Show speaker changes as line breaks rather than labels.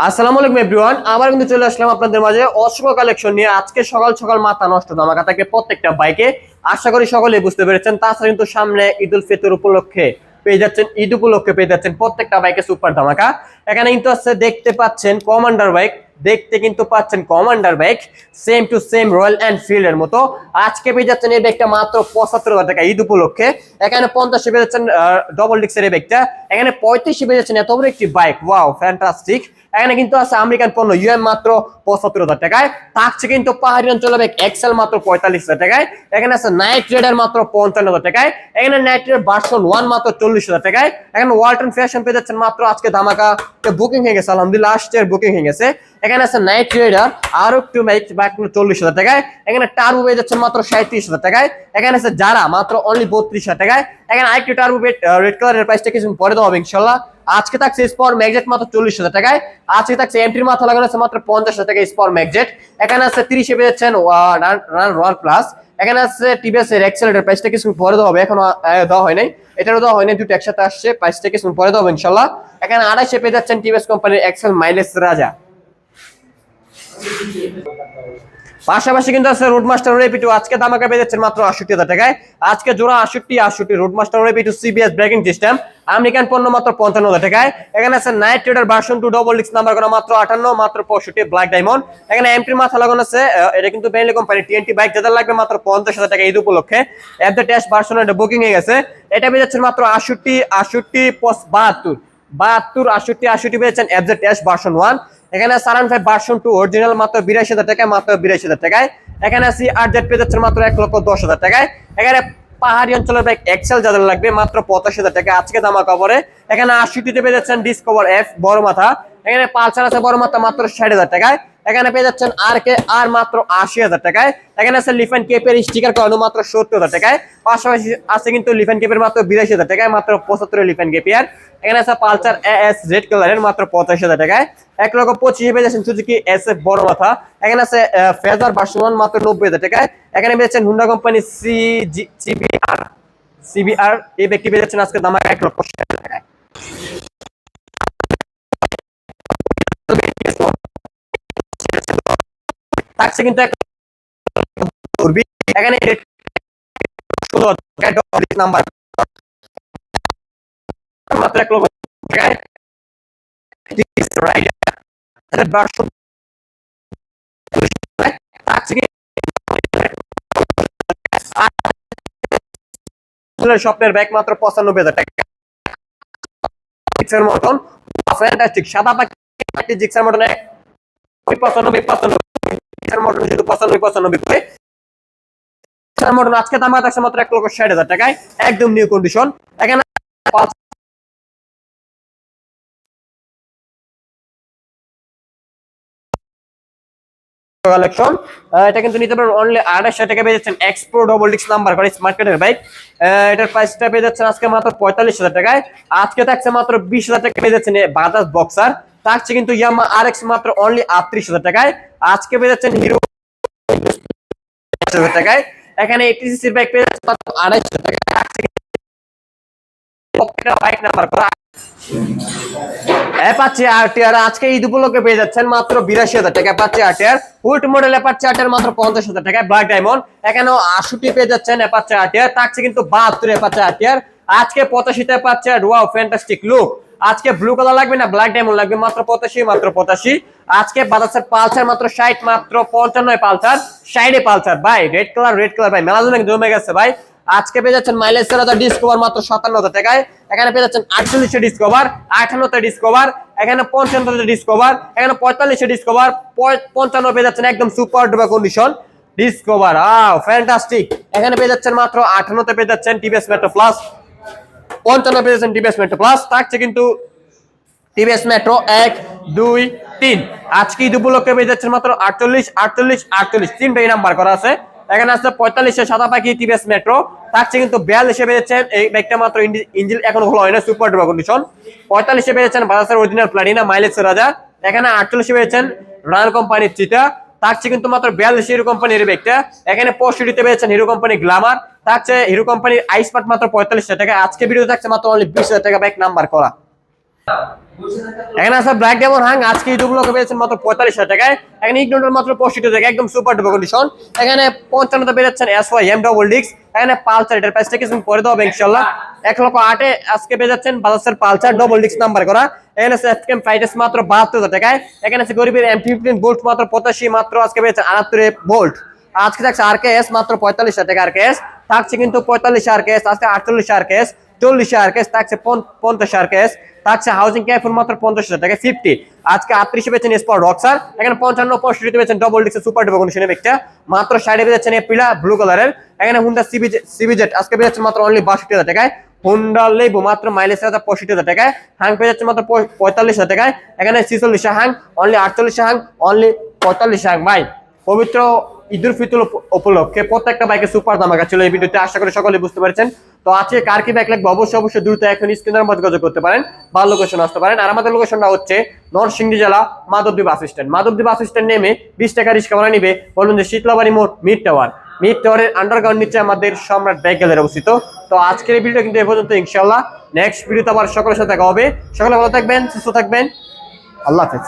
আসসালামু আলাইকুম এভরিওয়ান আবার কিন্তু চলে আসলাম আপনাদের মাঝে অসংখ্য কালেকশন নিয়ে। আজকে সকাল সকাল মাথা নষ্ট ধামাকা থাকে প্রত্যেকটা বাইকে আশা করি সকলেই বুঝতে পেরেছেন। তাছাড়া কিন্তু সামনে ঈদ উল ফিতর উপলক্ষে পেয়ে যাচ্ছেন, ঈদ উপলক্ষে পেয়ে যাচ্ছেন প্রত্যেকটা বাইকে সুপার ধামাকা। এখানে কিন্তু আছে, দেখতে পাচ্ছেন কমান্ডার বাইক দেখতে কিন্তু পাচ্ছেন Commander bike same to same Royal Enfield এর মতো। আজকে পেয়ে যাচ্ছেন এই বাইকটা মাত্র পঁচাত্তর হাজার টাকা ঈদ উপলক্ষে। এখানে পঞ্চাশে পেয়ে যাচ্ছেন ডবল ডিক্সের এই বাইকটা এখানে পঁয়ত্রিশে পেয়ে যাচ্ছেন এত বড় একটি বাইক ওয়াও ফ্যান্টাস্টিক এখানে কিন্তু আছে আমেরিকান পণ্য ইউএম মাত্র পঁচাত্তর হাজার টাকায়। থাকছে কিন্তু পাহাড়ি অঞ্চলে ব্যাগ এক্সেল মাত্র পঁয়তাল্লিশ হাজার টাকায়। এখানে আছে নাইট রেডার মাত্র পঞ্চান্ন হাজার টাকায়। এখানে নাইট রেডার ওয়ান মাত্র চল্লিশ হাজার টাকায়। এখানে ওয়ালটন ফ্যাশন পেয়ে যাচ্ছেন মাত্র আজকে ধামাকা। বুকিং হয়ে গেছে, আলহামদুলিল্লাহ লাস্ট ইয়ার বুকিং হয়ে গেছে। এখানে আছে নাইট রেডার আরও একটু বাইক চল্লিশ হাজার টাকায়। এখানে টার্বো পেয়ে যাচ্ছেন মাত্র সাঁত্রিশ হাজার টাকায়। এখানে আছে যারা মাত্র অনলি বত্রিশ হাজার টাকায়। এখানে আরেকটি টার্বো রেড কালারের প্রাইসটা কিছু পরে দেওয়া হবে ইনশাল্লাহ আজকে থাকছে স্পর ম্যাগজেট মাত্র চল্লিশ হাজার টাকায়। আজকে থাকছে এমটির মাথা লাগানো আছে মাত্র পঞ্চাশ হাজার টাকা স্পর ম্যাগজেট এখানে আছে তিরিশে পেয়েছেন রান প্লাস এখানে আছে টিভিএস এর এক্সেলেটার প্রাইসটা কিছু পরে দেওয়া হবে, এখনও দেওয়া হয় নাই এটারও দেওয়া হয় নাই দুটো একসাথে আসছে প্রাইসটা কিছু পরে দেওয়া হবে, ইনশাল্লাহ। এখানে আড়াইশে পেয়ে যাচ্ছেন টিভিএস কোম্পানির এক্সেল মাইলেজ রাজা। পাশাপাশি কিন্তু আছে রোড মাস্টার রেপিটু আজকে দামাকা যাচ্ছেন মাত্র আটষট্টি হাজার টাকায়। আজকে জোড়া আটষট্টি আটষট্টি রোড মাস্টার রেপিটু সিবিএস ব্রেকিং সিস্টেম আমেরিকান পণ্য মাত্র পঞ্চান্ন হাজার টাকায়। এখানে আছে night trader version two double ডিক্স নাম্বার করা মাত্র আটান্ন, মাত্র পঁয়ষট্টি ব্ল্যাক ডায়মন্ড এখানে এমটির মাথা লাগানো আছে এটা কিন্তু বেনলি কোম্পানি টিএনটি বাইক যাদের লাগবে মাত্র পঞ্চাশ হাজার টাকা ঈদ উপলক্ষে। অ্যাপ দ্য টেস্ট ভার্সন এটা বুকিং হয়ে গেছে। এটা পেয়ে যাচ্ছেন মাত্র আটষট্টি আটষট্টি বাহাত্তর। বাহাত্তর, আটষট্টি আটষট্টি পেয়েছেন app the test version one এখানে সারান ফাইভ ভার্সন টু অরিজিনাল মাত্র বিরাশি হাজার টাকায়, মাত্র বিরাশি হাজার টাকায়। এখানে সি আর জেড পেয়ে যাচ্ছে মাত্র এক লক্ষ দশ হাজার টাকায়। এখানে পাহাড়ি অঞ্চলের বাইক এক্সেল যাদের লাগবে, মাত্র পঁচাশি হাজার টাকা আজকে জামা কবরে। এখানে আশিটিতে পেয়ে যাচ্ছেন ডিসকভার এফ বড় মাথা। এখানে পালসার আছে বড় মাথা, মাত্র ষাট হাজার টাকায়। এখানে পেয়ে যাচ্ছেন আর কে আর মাত্র আশি হাজার টাকায়। এখানে আছে লিফেন কেপের স্টিকার করানো মাত্র সত্তর হাজার টাকায়। পাশাপাশি আছে কিন্তু লিফেন কেপের মাত্র বিরাশি হাজার টাকায়, মাত্র পঁচাত্তর লিফেন কেপিয়ার এখানে আছে পালসার এস রেড কালারের মাত্র পঁচাশি হাজার টাকায়। এক লক্ষ পঁচিশে পেয়ে যাচ্ছেন সুজুকি এস এফ বড় মাথা এখানে আছে ফেজার ভার্সন মাত্র নব্বই হাজার টাকায়। এখানে পেয়ে যাচ্ছেন Honda company C G CBR CBR এই ব্যক্তি পেয়ে যাচ্ছেন আজকে দাম এক লক্ষ টাকায়। থাকছে কিন্তু এখানে নাম্বার স্বপ্নের ব্যাগ মাত্র পঁচানব্বই হাজার টাকা। মতন ফ্যান্টাস্টিক, সাদা পাখি পঁচানব্বই পঁচানব্বই। আজকে মাত্র এক ষাট হাজার টাকায়, একদম নিউ কন্ডিশন এটা কিন্তু নিতে টাকা পেয়ে ডবল ডিক্স নাম্বার করে স্মার্ট প্রাইসটা পেয়ে আজকে মাত্র পঁয়তাল্লিশ হাজার টাকায়। আজকে থাকছে মাত্র বিশ হাজার টাকা পেয়ে যাচ্ছেন বাজাজ বক্সার থাকছে কিন্তু ইয়ামা আর এক্স মাত্র অনলি আটত্রিশ হাজার টাকায়। আজকে পেয়ে যাচ্ছেন হিরো টাকায়। এখানে পেয়ে যাচ্ছেন মাত্র বিরাশি হাজার টাকা মডেল মাত্র পঞ্চাশ হাজার আশুটি পেয়ে যাচ্ছেন কিন্তু বাহাত্তর অ্যাপাচি আরটিআর আজকে পঁচাশিতে আর ওয়াও ফ্যান্টাস্টিক লুক আজকে ব্লু কালার লাগবে না ব্ল্যাক ডায়মন্ড লাগবে, মাত্র পঁচাশি মাত্র পঁচাশি। আজকে বাজাজের পালসার মাত্র ষাট, মাত্র পঞ্চান্ন পালসার, ষাটে পালসার। ভাই রেড কালার রেড কালার ভাই মেলা জমে গেছে, ভাই। আজকে পেয়ে যাচ্ছেন মাইলেজ হাজার ডিসকভার মাত্র সাতান্ন হাজার টাকায়। এখানে পেয়ে যাচ্ছেন আটচল্লিশে ডিসকভার আঠান্নতে ডিসকভার এখানে পঞ্চান্নতে ডিসকভার এখানে পঁয়তাল্লিশে ডিসকভার পঞ্চান্ন পেয়ে যাচ্ছেন একদম সুপার ডুপার কন্ডিশন ডিসকভার আও ফ্যান্টাস্টিক এখানে পেয়ে যাচ্ছেন মাত্র আঠান্নতে পেয়ে যাচ্ছেন টিভিএস মেট্রো প্লাস পঞ্চান্ন পেয়ে যাচ্ছেন টিভিএস মেট্রো প্লাস থাকছে কিন্তু টিভিএস মেট্রো এক, দুই, তিন। আজকে ঈদ উপলক্ষে পেয়ে যাচ্ছেন মাত্র আটচল্লিশ আটচল্লিশ আটচল্লিশ। তিনটাই নাম্বার করা আছে। এখানে আছে পঁয়তাল্লিশে সাদা পাখি টিভিএস মেট্রো থাকছে কিন্তু বিয়াল্লিশে পেয়েছেন এই ব্যাগটা মাত্র ইঞ্জিন এখন হলো হয় না সুপার ডুপার কন্ডিশন পঁয়তাল্লিশে পেয়েছেন বাজাজের অরিজিনাল প্লাটিনা মাইলেজ রাজা। এখানে আটচল্লিশে পেয়েছেন রয়্যাল কোম্পানির চিটা থাকছে কিন্তু মাত্র বিয়াল্লিশ হিরো কোম্পানির ব্যাগটা এখানে পঁয়ষট্টিতে পেয়েছেন হিরো কোম্পানি গ্লামার থাকছে হিরো কোম্পানির আইসপাট মাত্র পঁয়তাল্লিশ টাকা। আজকে ভিডিও থাকছে মাত্র অনলি বিশ হাজার টাকা ব্যাগ নাম্বার করা। এখানে পঁয়তাল্লিশ টাকা পরে এক লক্ষ পালসার ডবল ডিক্স নাম্বার করা। মাত্র হাজার টাকায়। এখানে আছে গরিবের এম ফিফটিন বোল্ট মাত্র পঁচাশি, মাত্র বোল্ট আজকে আর কে এস মাত্র পঁয়তাল্লিশ হাজার টাকা আর কে থাকছে কিন্তু পঁয়তাল্লিশ আর কেস আজকে আটচল্লিশ আর কেস, চল্লিশ আর কেস, থাকছে পঞ্চাশ আর কেস, থাকছে হাউজিং ক্যাফুর মাত্র পঞ্চাশ হাজার টাকা ফিফটি আজকে আটত্রিশে পেয়েছেন স্পট রক্সার এখানে পঞ্চান্ন, পঁয়ষট্টিতে পেয়েছেন ডবল ডিক্সের সুপার ডুপার কন্ডিশনের একটা মাত্র ষাটে পেয়েছেন এপিলা ব্লু কালারের এখানে হুন্ডা সিবি সিবিজেট আজকে পেয়েছেন মাত্র অনলি বাষট্টি হাজার টাকায়। হুন্ডা লেবু মাত্র মাইলেজ হাজার পঁয়ষট্টি হাজার টাকায়। হাং পেয়ে যাচ্ছে মাত্র পঁয়তাল্লিশ হাজার টাকায়। এখানে ছিচল্লিশ হাং অনলি আটচল্লিশ হাং অনলি পঁয়তাল্লিশ হাং ভাই, পবিত্র ঈদুল ফিতর উপলক্ষে প্রত্যেকটা বাইকে সুপার দামাকা ছিল এই ভিডিওতে, আশা করি সকলে বুঝতে পারছেন। তো আজকে কার কি বাইক লাগবে? অবশ্যই অবশ্যই দ্রুত এখন স্ক্রিনের মধ্যে যোগাযোগ করতে পারেন বা লোকেশন আসতে পারেন। আর আমাদের লোকেশনটা হচ্ছে নরসিংদী জেলা Madhabdi bus stand Madhabdi bus stand নেমে বিশ টাকা রিক্সা ভাড়া নিবে। বলুন যে শীতলাবাড়ি মোড় মিড টাওয়ার মিড টাওয়ারের আন্ডারগ্রাউন্ড নিচে আমাদের সম্রাট গ্যালারি অবস্থিত। তো আজকের এই ভিডিও কিন্তু এ পর্যন্ত ইনশাল্লাহ নেক্সট ভিডিওতে আবার সকলের সাথে দেখা হবে। সকলে ভালো থাকবেন, সুস্থ থাকবেন। আল্লাহ হাফেজ।